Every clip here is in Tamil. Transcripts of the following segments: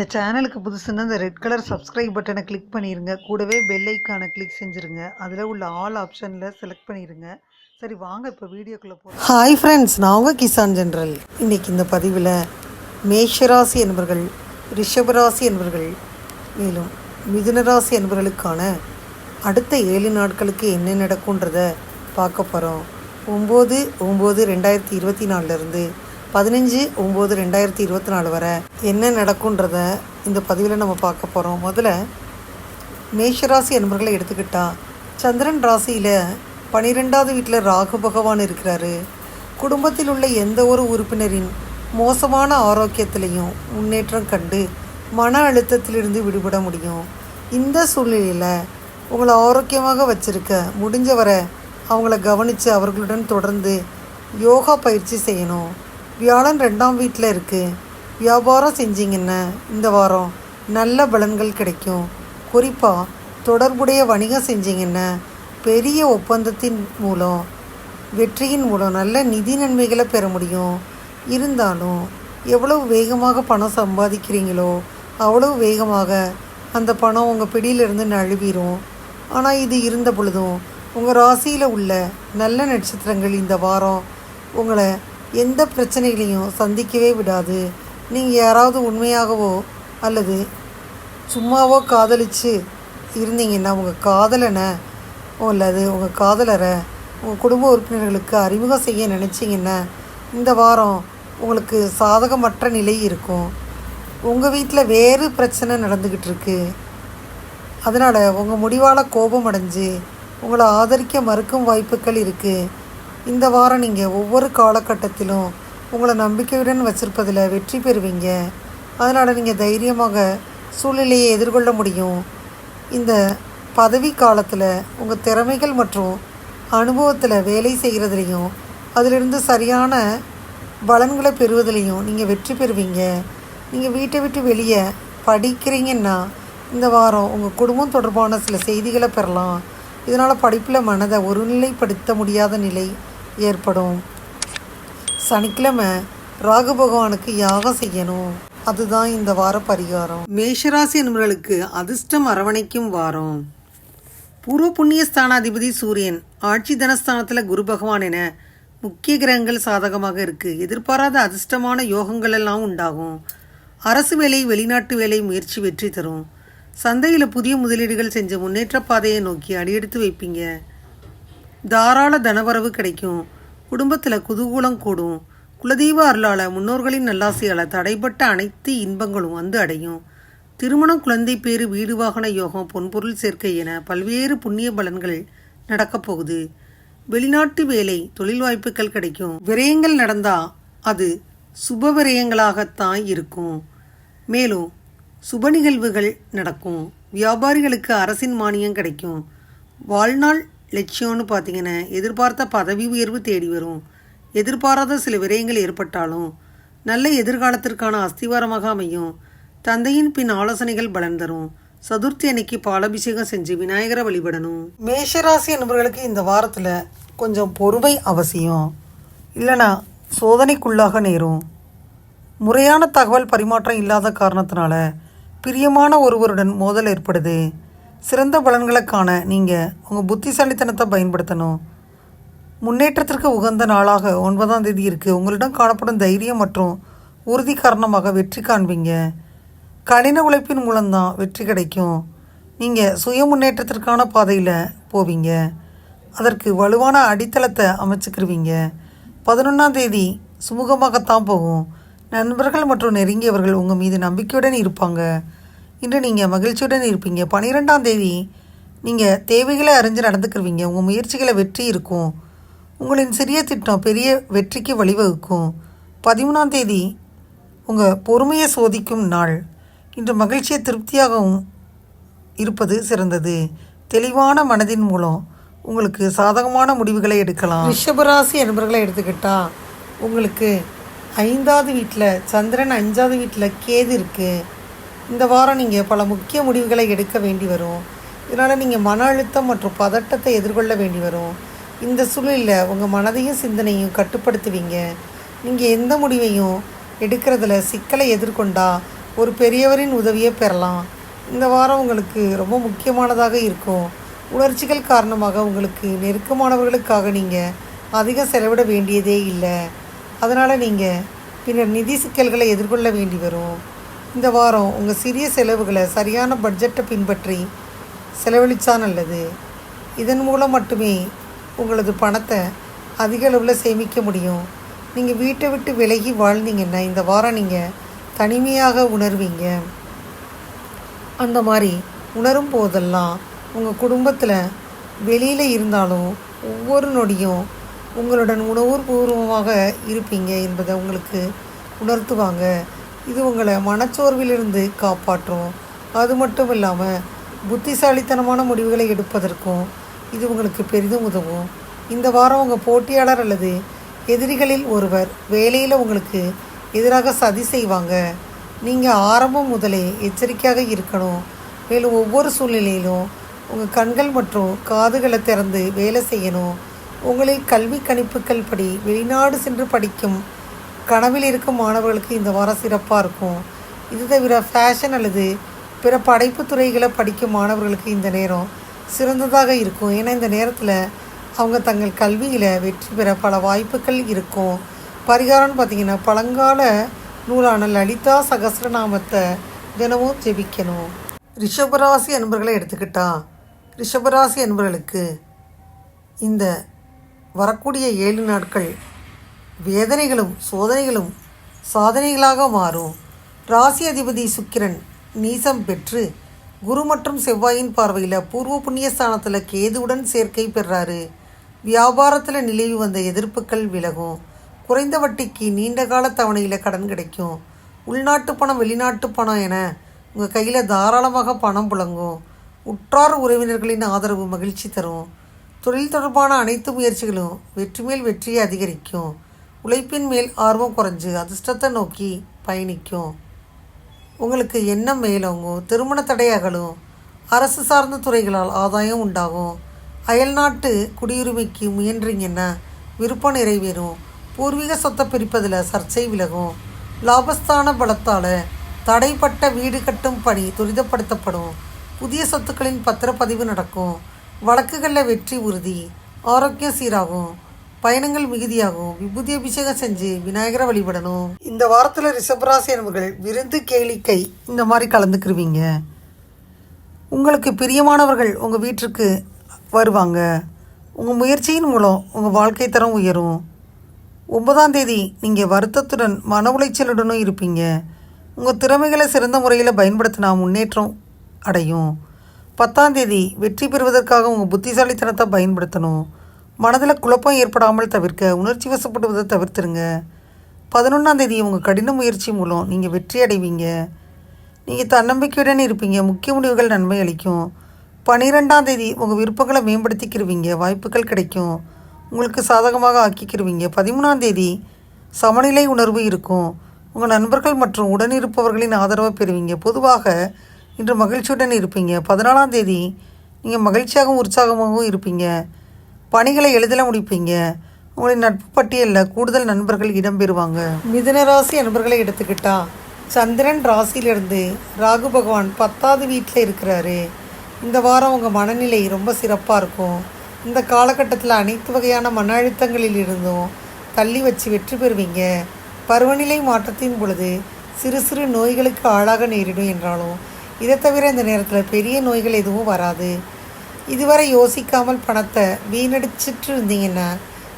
இந்த சேனலுக்கு புதுசுன்னா இந்த ரெட் கலர் சப்ஸ்கிரைப் பட்டனை கிளிக் பண்ணிடுங்க கூடவே பெல் ஐக்கானை கிளிக் செஞ்சுருங்க. அதில் உள்ள ஆல் ஆப்ஷனில் செலக்ட் பண்ணிடுங்க சரி வாங்க இப்போ வீடியோக்குள்ளே போகிறோம் ஹாய் ஃப்ரெண்ட்ஸ் நான் உங்கள் கிசான் ஜென்ரல். இன்றைக்கி இந்த பதிவில் மேஷராசி என்பவர்கள் ரிஷபராசி என்பவர்கள் மேலும் மிதுனராசி என்பவர்களுக்கான அடுத்த ஏழு நாட்களுக்கு என்ன நடக்குன்றத பார்க்க போகிறோம் ஒம்பது ஒம்பது ரெண்டாயிரத்தி இருபத்தி நாலுலேருந்து பதினஞ்சு ஒம்பது ரெண்டாயிரத்தி இருபத்தி நாலு வரை என்ன நடக்குன்றத இந்த பதிவில் நம்ம பார்க்க போகிறோம் முதல்ல மேஷராசி என்பவர்களை எடுத்துக்கிட்டால் சந்திரன் ராசியில் பனிரெண்டாவது வீட்டில் ராகு பகவான் இருக்கிறாரு. குடும்பத்தில் உள்ள எந்த ஒரு உறுப்பினரின் மோசமான ஆரோக்கியத்திலையும் முன்னேற்றம் கண்டு மன அழுத்தத்திலிருந்து விடுபட முடியும். இந்த சூழ்நிலையில் உங்களை ஆரோக்கியமாக வச்சிருக்க முடிஞ்ச வரை அவங்கள கவனித்து அவர்களுடன் தொடர்ந்து யோகா பயிற்சி செய்யணும். வியாழன் ரெண்டாம் வீட்டில் இருக்குது வியாபாரம் செஞ்சிங்கன்னா இந்த வாரம் நல்ல பலன்கள் கிடைக்கும். குறிப்பாக தொடர்புடைய வணிகம் செஞ்சிங்கன்னா பெரிய ஒப்பந்தத்தின் மூலம். வெற்றியின் மூலம் நல்ல நிதி நன்மைகளை பெற முடியும். இருந்தாலும் எவ்வளவு வேகமாக பணம் சம்பாதிக்கிறீங்களோ அவ்வளவு வேகமாக அந்த பணம் உங்கள் பிடியிலிருந்து நழுவிடும் ஆனால் இது இருந்த பொழுதும் உங்கள் ராசியில் உள்ள நல்ல நட்சத்திரங்கள் இந்த வாரம் உங்களை எந்த பிரச்சனைகளையும் சந்திக்கவே விடாது. நீங்கள் யாராவது உண்மையாகவோ அல்லது சும்மாவோ காதலிச்சு இருந்தீங்கன்னா உங்கள் காதலனை அல்லது உங்கள் காதலரை உங்கள் குடும்ப உறுப்பினர்களுக்கு அறிமுகம் செய்ய நினச்சிங்கன்னா இந்த வாரம் உங்களுக்கு சாதகமற்ற நிலை இருக்கும். உங்கள் வீட்டில் வேறு பிரச்சனை நடந்துக்கிட்டு இருக்கு அதனால் உங்கள் முடிவால் கோபம் அடைஞ்சு உங்களை ஆதரிக்க மறுக்கும் வாய்ப்புகள் இருக்குது இந்த வாரம் நீங்கள் ஒவ்வொரு காலகட்டத்திலும் உங்களை நம்பிக்கையுடன் வச்சிருப்பதில் வெற்றி பெறுவீங்க. அதனால் நீங்கள் தைரியமாக சூழ்நிலையை எதிர்கொள்ள முடியும். இந்த பதவி காலத்தில் உங்கள் திறமைகள் மற்றும் அனுபவத்தில் வேலை செய்கிறதுலையும் அதிலிருந்து சரியான பலன்களை பெறுவதிலையும் நீங்கள் வெற்றி பெறுவீங்க. நீங்கள் வீட்டை விட்டு வெளியே படிக்கிறீங்கன்னா இந்த வாரம் உங்கள் குடும்பம் தொடர்பான சில செய்திகளை பெறலாம். இதனால் படிப்பில் மனதை ஒருநிலைப்படுத்த முடியாத நிலை ஏற்படும். சனிக்கிழமை ராகு பகவானுக்கு யாகம் செய்யணும். அதுதான் இந்த வார பரிகாரம். மேஷராசி என்பவர்களுக்கு அதிர்ஷ்டம் அரவணைக்கும் வாரம். பூர்வ புண்ணிய ஸ்தானாதிபதி சூரியன் ஆட்சி தனஸ்தானத்தில் குரு பகவான் என முக்கிய கிரகங்கள் சாதகமாக இருக்குது எதிர்பாராத அதிர்ஷ்டமான யோகங்கள் எல்லாம் உண்டாகும். அரசு வேலை வெளிநாட்டு வேலை முயற்சி வெற்றி தரும். சந்தையில் புதிய முதலீடுகள் செஞ்ச முன்னேற்ற பாதையை நோக்கி அடியெடுத்து வைப்பீங்க. தாராள தனவரவு கிடைக்கும். குடும்பத்தில் குதூகூலம் கூடும். குலதெய்வ அருளால் முன்னோர்களின் நல்லாசையால் தடைப்பட்ட அனைத்து இன்பங்களும் வந்து அடையும். திருமணம் குழந்தை பேறு வீடு வாகன யோகம் பொன்பொருள் சேர்க்கை என பல்வேறு புண்ணிய பலன்கள் நடக்கப் போகுது. வெளிநாட்டு வேலை தொழில் வாய்ப்புகள் கிடைக்கும். விரயங்கள் நடந்தால் அது சுப விரயங்களாகத்தான் இருக்கும். மேலும் சுப நிகழ்வுகள் நடக்கும். வியாபாரிகளுக்கு அரசின் மானியம் கிடைக்கும். வாழ்நாள் லட்சியம்னு பார்த்தீங்கன்னா எதிர்பார்த்த பதவி உயர்வு தேடி வரும். எதிர்பாராத சில விரயங்கள் ஏற்பட்டாலும் நல்ல எதிர்காலத்திற்கான அஸ்திவாரமாக அமையும். தந்தையின் பின் ஆலோசனைகள் பலன் தரும். சதுர்த்தி அன்னைக்கு பாலாபிஷேகம் செஞ்சு விநாயகரை வழிபடணும். மேஷராசி என்பவர்களுக்கு இந்த வாரத்தில் கொஞ்சம் பொறுமை அவசியம். இல்லைனா சோதனைக்குள்ளாக நேரும். முறையான தகவல் பரிமாற்றம் இல்லாத காரணத்தினால பிரியமான ஒருவருடன் மோதல் ஏற்படுது. சிறந்த பலன்களை காண நீங்கள் உங்கள் புத்திசாலித்தனத்தை பயன்படுத்தணும். முன்னேற்றத்திற்கு உகந்த நாளாக ஒன்பதாம் தேதி இருக்குது உங்களிடம் காணப்படும் தைரியம் மற்றும் உறுதி காரணமாக வெற்றி காண்பீங்க. கடின உழைப்பின் மூலம்தான் வெற்றி கிடைக்கும். நீங்கள் சுய முன்னேற்றத்திற்கான பாதையில் போவீங்க. அதற்கு வலுவான அடித்தளத்தை அமைச்சுக்கிருவீங்க. பதினொன்றாம் தேதி சுமூகமாகத்தான் போகும். நண்பர்கள் மற்றும் நெருங்கியவர்கள் உங்கள் மீது நம்பிக்கையுடன் இருப்பாங்க. இன்று நீங்கள் மகிழ்ச்சியுடன் இருப்பீங்க. பன்னிரெண்டாம் தேதி நீங்கள் தேவைகளை அறிஞ்சு நடந்துக்கிருவீங்க. உங்கள் முயற்சிகளை வெற்றி இருக்கும். உங்களின் சிறிய திட்டம் பெரிய வெற்றிக்கு வழிவகுக்கும். பதிமூணாம் தேதி உங்கள் பொறுமையை சோதிக்கும் நாள். இன்று மகிழ்ச்சியை திருப்தியாகவும் இருப்பது சிறந்தது. தெளிவான மனதின் மூலம் உங்களுக்கு சாதகமான முடிவுகளை எடுக்கலாம். ரிஷபராசி என்பவர்களை எடுத்துக்கிட்டால் உங்களுக்கு ஐந்தாவது வீட்டில் சந்திரன் அஞ்சாவது வீட்டில் கேது இருக்குது இந்த வாரம் நீங்கள் பல முக்கிய முடிவுகளை எடுக்க வேண்டி வரும். இதனால் நீங்கள் மன அழுத்தம் மற்றும் பதட்டத்தை எதிர்கொள்ள வேண்டி வரும். இந்த சூழலில் உங்கள் மனதையும் சிந்தனையும் கட்டுப்படுத்துவீங்க. நீங்கள் எந்த முடிவையும் எடுக்கிறதுல சிக்கலை எதிர்கொண்டா ஒரு பெரியவரின் உதவியை பெறலாம். இந்த வாரம் உங்களுக்கு ரொம்ப முக்கியமானதாக இருக்கும். உணர்ச்சிகள் காரணமாக உங்களுக்கு நெருக்கமானவர்களுக்காக நீங்கள் அதிகம் செலவிட வேண்டியதே இல்லை. அதனால் நீங்கள் பின்னர் நிதி சிக்கல்களை எதிர்கொள்ள வேண்டி வரும். இந்த வாரம் உங்கள் சிறிய செலவுகளை சரியான பட்ஜெட்டை பின்பற்றி செலவழித்தா நல்லது இதன் மூலம் மட்டுமே உங்களது பணத்தை அதிக அளவில் சேமிக்க முடியும். நீங்கள் வீட்டை விட்டு விலகி வாழ்ந்தீங்கன்னா இந்த வாரம் நீங்கள் தனிமையாக உணர்வீங்க. அந்த மாதிரி உணரும் போதெல்லாம் உங்கள் குடும்பத்தில் வெளியில் இருந்தாலும் ஒவ்வொரு நொடியும் உங்களுடன் உணர்வுபூர்வமாக இருப்பீங்க என்பதை உங்களுக்கு உணர்த்துவாங்க. இது உங்களை மனச்சோர்விலிருந்து காப்பாற்றும். அது மட்டும் இல்லாமல் புத்திசாலித்தனமான முடிவுகளை எடுப்பதற்கும் இது உங்களுக்கு பெரிதும் உதவும். இந்த வாரம் உங்கள் போட்டியாளர் அல்லது எதிரிகளில் ஒருவர் வேலையில் உங்களுக்கு எதிராக சதி செய்வாங்க. நீங்கள் ஆரம்பம் முதலே எச்சரிக்கையாக இருக்கணும். மேலும் ஒவ்வொரு சூழ்நிலையிலும் உங்கள் கண்கள் மற்றும் காதுகளை திறந்து வேலை செய்யணும். உங்களில் கல்வி கணிப்புகள் படி வெளிநாடு சென்று படிக்கும் கனவில் இருக்கும் மாணவர்களுக்கு இந்த வாரம் சிறப்பாக இருக்கும். இது தவிர ஃபேஷன் அல்லது பிற படைப்பு துறைகளை படிக்கும் மாணவர்களுக்கு இந்த நேரம் சிறந்ததாக இருக்கும். ஏன்னா இந்த நேரத்தில் அவங்க தங்கள் கல்வியில் வெற்றி பெற பல வாய்ப்புகள் இருக்கும். பரிகாரம்னு பார்த்திங்கன்னா பழங்கால நூலான லலிதா சகசிரநாமத்தை தினமும் ஜெபிக்கணும். ரிஷபராசி அன்பர்களை எடுத்துக்கிட்டா ரிஷபராசி அன்பர்களுக்கு இந்த வரக்கூடிய ஏழு நாட்கள் வேதனைகளும் சோதனைகளும் சாதனைகளாக மாறும். ராசி அதிபதி சுக்கிரன் நீசம் பெற்று குரு மற்றும் செவ்வாயின் பார்வையில் பூர்வ புண்ணிய ஸ்தானத்தில் கேதுவுடன் சேர்க்கை பெறாரு. வியாபாரத்தில் நிலவி வந்த எதிர்ப்புகள் விலகும். குறைந்த வட்டிக்கு நீண்ட கால தவணையில் கடன் கிடைக்கும். உள்நாட்டு பணம் வெளிநாட்டு பணம் என உங்கள் கையில் தாராளமாக பணம் புழங்கும். உற்றார் உறவினர்களின் ஆதரவு மகிழ்ச்சி தரும். தொழில் தொடர்பான அனைத்து முயற்சிகளும் வெற்றி மேல் வெற்றியை அதிகரிக்கும். உழைப்பின் மேல் ஆர்வம் குறைஞ்சு அதிர்ஷ்டத்தை நோக்கி பயணிக்கும். உங்களுக்கு எண்ணம் மேலோங்கும்? திருமண தடை அகலும். அரசு சார்ந்த துறைகளால் ஆதாயம் உண்டாகும். அயல்நாட்டு குடியுரிமைக்கு முயன்றீங்கன்னா விருப்பம் நிறைவேறும். பூர்வீக சொத்தை பிரிப்பதில் சர்ச்சை விலகும். லாபஸ்தான பலத்தால் தடைப்பட்ட வீடு கட்டும் பணி துரிதப்படுத்தப்படும். புதிய சொத்துக்களின் பத்திரப்பதிவு நடக்கும். வழக்குகளில் வெற்றி உறுதி. ஆரோக்கியம் சீராகும். பயணங்கள் மிகுதியாகும். விபூதி அபிஷேகம் செஞ்சு விநாயகரை வழிபடணும். இந்த வாரத்தில் ரிஷபராசி என்பர்கள் விருந்து கேளிக்கை இந்த மாதிரி கலந்துக்கிருவீங்க. உங்களுக்கு பிரியமானவர்கள் உங்கள் வீட்டிற்கு வருவாங்க. உங்கள் முயற்சியின் மூலம் உங்கள் வாழ்க்கை தரம் உயரும். ஒன்பதாம் தேதி நீங்கள் வருத்தத்துடன் மன உளைச்சலுடனும் இருப்பீங்க. உங்கள் திறமைகளை சிறந்த முறையில் பயன்படுத்தினா முன்னேற்றம் அடையும். பத்தாம் தேதி வெற்றி பெறுவதற்காக உங்கள் புத்திசாலித்தனத்தை பயன்படுத்தணும். மனதில் குழப்பம் ஏற்படாமல் தவிர்க்க உணர்ச்சி வசப்படுவதை தவிர்த்துருங்க. பதினொன்றாம் தேதி உங்கள் கடின முயற்சி மூலம் நீங்கள் வெற்றி அடைவீங்க. நீங்கள் தன்னம்பிக்கையுடன் இருப்பீங்க. முக்கிய முடிவுகள் நன்மை அளிக்கும். பன்னிரெண்டாம் தேதி உங்கள் விருப்பங்களை மேம்படுத்திக்கிருவீங்க. வாய்ப்புகள் கிடைக்கும். உங்களுக்கு சாதகமாக ஆக்கிக்கிருவீங்க. பதிமூணாம் தேதி சமநிலை உணர்வு இருக்கும். உங்கள் நண்பர்கள் மற்றும் உடனிருப்பவர்களின் ஆதரவை பெறுவீங்க. பொதுவாக இன்று மகிழ்ச்சியுடன் இருப்பீங்க. பதினாலாம் தேதி நீங்கள் மகிழ்ச்சியாகவும் உற்சாகமாகவும் இருப்பீங்க. பணிகளை எளிதில் முடிப்பீங்க. உங்களின் நட்பு பட்டியலில் கூடுதல் நண்பர்கள் இடம்பெறுவாங்க மிதுன ராசி நண்பர்களை எடுத்துக்கிட்டா சந்திரன் ராசியிலிருந்து ராகு பகவான் பத்தாவது வீட்டில் இருக்கிறாரு. இந்த வாரம் உங்கள் மனநிலை ரொம்ப சிறப்பாக இருக்கும். இந்த காலகட்டத்தில் அனைத்து வகையான மன அழுத்தங்களில் இருந்தும் தள்ளி வச்சு வெற்றி பெறுவீங்க. பருவநிலை மாற்றத்தின் பொழுது சிறு சிறு நோய்களுக்கு ஆளாக நேரிடும் என்றாலும் இதை தவிர இந்த நேரத்தில் பெரிய நோய்கள் எதுவும் வராது. இதுவரை யோசிக்காமல் பணத்தை வீணடிச்சிட்டு இருந்தீங்கன்னா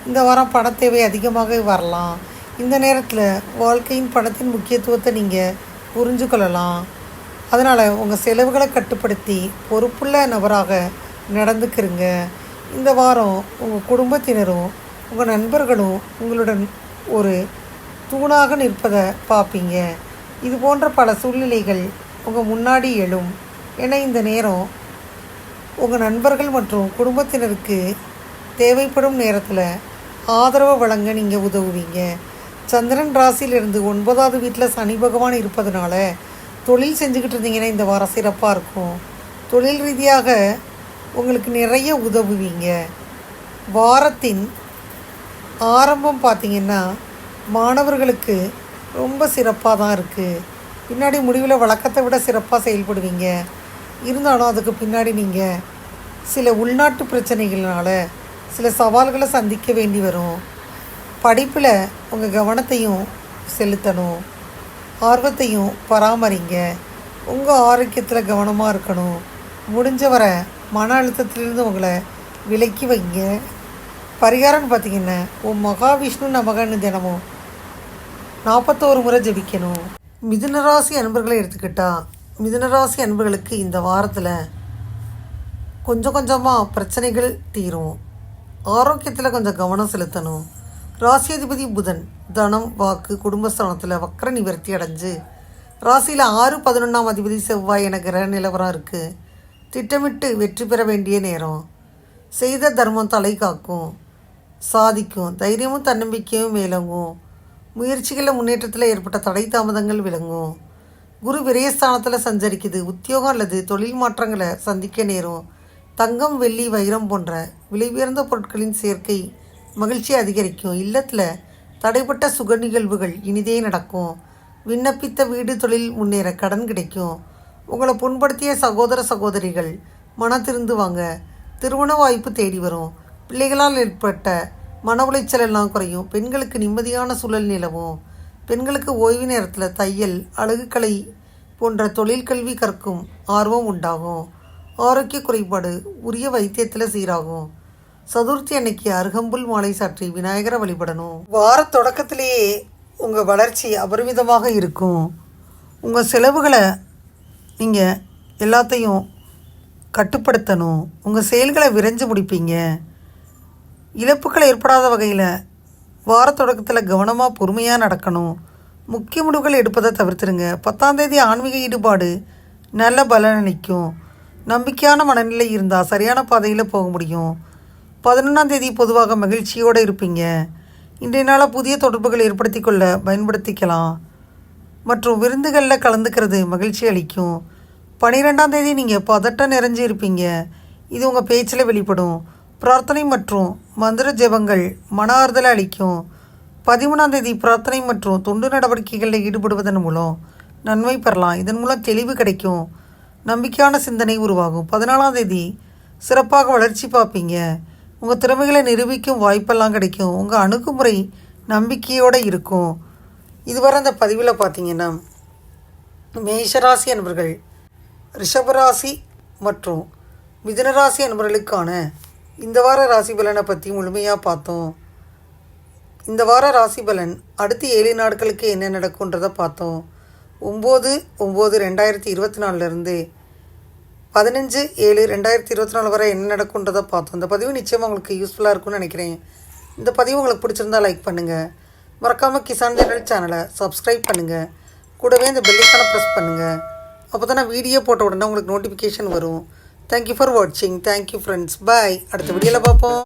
இந்த வாரம் பண தேவை அதிகமாக வரலாம். இந்த நேரத்தில் வாழ்க்கையின் பணத்தின் முக்கியத்துவத்தை நீங்கள் புரிஞ்சுக்கொள்ளலாம் அதனால் உங்கள் செலவுகளை கட்டுப்படுத்தி பொறுப்புள்ள நபராக நடந்துக்கிறங்க. இந்த வாரம் உங்கள் குடும்பத்தினரும் உங்கள் நண்பர்களும் உங்களுடன் ஒரு தூணாக நிற்பதை பார்ப்பீங்க. இது போன்ற பல சூழ்நிலைகள் உங்கள் முன்னாடி எழும். ஏன்னா இந்த நேரம் உங்கள் நண்பர்கள் மற்றும் குடும்பத்தினருக்கு தேவைப்படும் நேரத்தில் ஆதரவை வழங்க நீங்கள் உதவுவீங்க. சந்திரன் ராசியிலிருந்து ஒன்பதாவது வீட்டில் சனி பகவான் இருப்பதனால தொழில் செஞ்சுக்கிட்டு இருந்தீங்கன்னா இந்த வாரம் சிறப்பாக இருக்கும். தொழில் ரீதியாக உங்களுக்கு நிறைய உதவுவீங்க. வாரத்தின் ஆரம்பம் பார்த்தீங்கன்னா மாணவர்களுக்கு ரொம்ப சிறப்பாக தான் இருக்குது பின்னாடி முடிவில் வழக்கத்தை விட சிறப்பாக செயல்படுவீங்க. இருந்தாலும் அதுக்கு பின்னாடி நீங்கள் சில உள்நாட்டு பிரச்சனைகள்னால சில சவால்களை சந்திக்க வேண்டி வரும். படிப்பில் உங்கள் கவனத்தையும் செலுத்தணும். ஆர்வத்தையும் பராமரிங்க. உங்கள் ஆரோக்கியத்தில் கவனமாக இருக்கணும். முடிஞ்ச வரை மன அழுத்தத்திலிருந்து உங்களை விலக்கி வைங்க. பரிகாரம்னு பார்த்தீங்கன்னா உன் மகாவிஷ்ணு நமகன்னு தினமும் நாற்பத்தோரு முறை ஜெபிக்கணும். மிதுனராசி அன்பர்களை எடுத்துக்கிட்டா மிதுனராசி அன்பர்களுக்கு இந்த வாரத்தில் கொஞ்சம் கொஞ்சமாக பிரச்சனைகள் தீரும். ஆரோக்கியத்தில் கொஞ்சம் கவனம் செலுத்தணும். ராசியாதிபதி புதன் தனம் வாக்கு குடும்பஸ்தானத்தில் வக்கர நிவர்த்தி அடைஞ்சு ராசியில் ஆறு பதினொன்றாம் அதிபதி செவ்வாய் என கிரக நிலவரம் இருக்குது திட்டமிட்டு வெற்றி பெற வேண்டிய நேரம். செய்த தர்மம் தலை காக்கும். சாதிக்கும். தைரியமும் தன்னம்பிக்கையும் மேலோங்கும். முயற்சிகளில் முன்னேற்றத்தில் ஏற்பட்ட தடை தாமதங்கள் விளங்கும். குரு விரயஸ்தானத்தில் சஞ்சரிக்குது. உத்தியோகம் அல்லது தொழில் மாற்றங்களை சந்திக்க நேரும். தங்கம் வெள்ளி வைரம் போன்ற விலை உயர்ந்த பொருட்களின் சேர்க்கை மகிழ்ச்சி அதிகரிக்கும். இல்லத்தில் தடைப்பட்ட சுக நிகழ்வுகள் இனிதே நடக்கும். விண்ணப்பித்த வீடு தொழில் முன்னேற கடன் கிடைக்கும். உங்களை புண்படுத்திய சகோதர சகோதரிகள் மன திருந்துவாங்க. திருமண வாய்ப்பு தேடி வரும். பிள்ளைகளால் ஏற்பட்ட மன உளைச்சல் எல்லாம் குறையும். பெண்களுக்கு நிம்மதியான சூழல் நிலவும். பெண்களுக்கு ஓய்வு நேரத்தில் தையல் அழகுக்கலை போன்ற தொழில் கல்வி கற்கும் ஆர்வம் உண்டாகும். ஆரோக்கிய குறைபாடு உரிய வைத்தியத்தில் சீராகும். சதுர்த்தி அன்னைக்கு அருகம்புல் மாலை சாற்றி விநாயகரை வழிபடணும். வார தொடக்கத்திலேயே உங்கள் வளர்ச்சி அபரிமிதமாக இருக்கும். உங்கள் செலவுகளை நீங்கள் எல்லாத்தையும் கட்டுப்படுத்தணும். உங்கள் செயல்களை விரைஞ்சு முடிப்பீங்க. இழப்புகள் ஏற்படாத வகையில் வார தொடக்கத்தில் கவனமாக பொறுமையாக நடக்கணும். முக்கிய முடிவுகள் எடுப்பதை தவிர்த்துருங்க. பத்தாம் தேதி ஆன்மீக ஈடுபாடு நல்ல பலனளிக்கும் நம்பிக்கையான மனநிலை இருந்தால் சரியான பாதையில் போக முடியும். பதினொன்றாம் தேதி பொதுவாக மகிழ்ச்சியோடு இருப்பீங்க. இன்றைய நாளில் புதிய தொடர்புகள் ஏற்படுத்தி கொள்ள பயன்படுத்திக்கலாம். மற்றும் விருந்துகளில் கலந்துக்கிறது மகிழ்ச்சி அளிக்கும். பன்னிரெண்டாம் தேதி நீங்கள் பதட்டம் நிறைஞ்சு இருப்பீங்க. இது உங்கள் பேச்சில் வெளிப்படும். பிரார்த்தனை மற்றும் மந்திர ஜெபங்கள் மன ஆறுதலை அளிக்கும். பதிமூணாம் தேதி பிரார்த்தனை மற்றும் தொண்டு நடவடிக்கைகளில் ஈடுபடுவதன் மூலம் நன்மை பெறலாம். இதன் மூலம் தெளிவு கிடைக்கும். நம்பிக்கையான சிந்தனை உருவாகும். பதினாலாம் தேதி சிறப்பாக வளர்ச்சி பார்ப்பீங்க. உங்கள் திறமைகளை நிரூபிக்கும் வாய்ப்பெல்லாம் கிடைக்கும். உங்கள் அணுகுமுறை நம்பிக்கையோடு இருக்கும். இதுவரை அந்த பதிவில் பார்த்தீங்கன்னா மேஷராசி அன்பர்கள் ரிஷபராசி மற்றும் மிதுனராசி அன்பர்களுக்கான இந்த வார ராசி பலனை பற்றி முழுமையாக பார்த்தோம். இந்த வார ராசி பலன் அடுத்து ஏழு நாட்களுக்கு என்ன நடக்கும்ன்றதை பார்த்தோம். ஒம்பது ஒம்பது ரெண்டாயிரத்தி இருபத்தி நாலுலேருந்து பதினஞ்சு ஏழு ரெண்டாயிரத்தி இருபத்தி நாலு வரை என்ன நடக்குன்றதை பார்த்தோம். இந்த பதிவு நிச்சயமாக உங்களுக்கு யூஸ்ஃபுல்லாக இருக்கும்னு நினைக்கிறேன். இந்த பதிவு உங்களுக்கு பிடிச்சிருந்தா லைக் பண்ணுங்கள் மறக்காமல் கிசான் ஜெனரல் சேனலை சப்ஸ்கிரைப் பண்ணுங்கள் கூடவே இந்த பெல்லைக்கான ப்ரெஸ் பண்ணுங்கள் அப்போ தான் நான் வீடியோ போட்ட உடனே உங்களுக்கு நோட்டிஃபிகேஷன் வரும். தேங்க்யூ ஃபார் வாட்சிங் தேங்க்யூ ஃப்ரெண்ட்ஸ் பாய் அடுத்த வீடியோவில் பார்ப்போம்.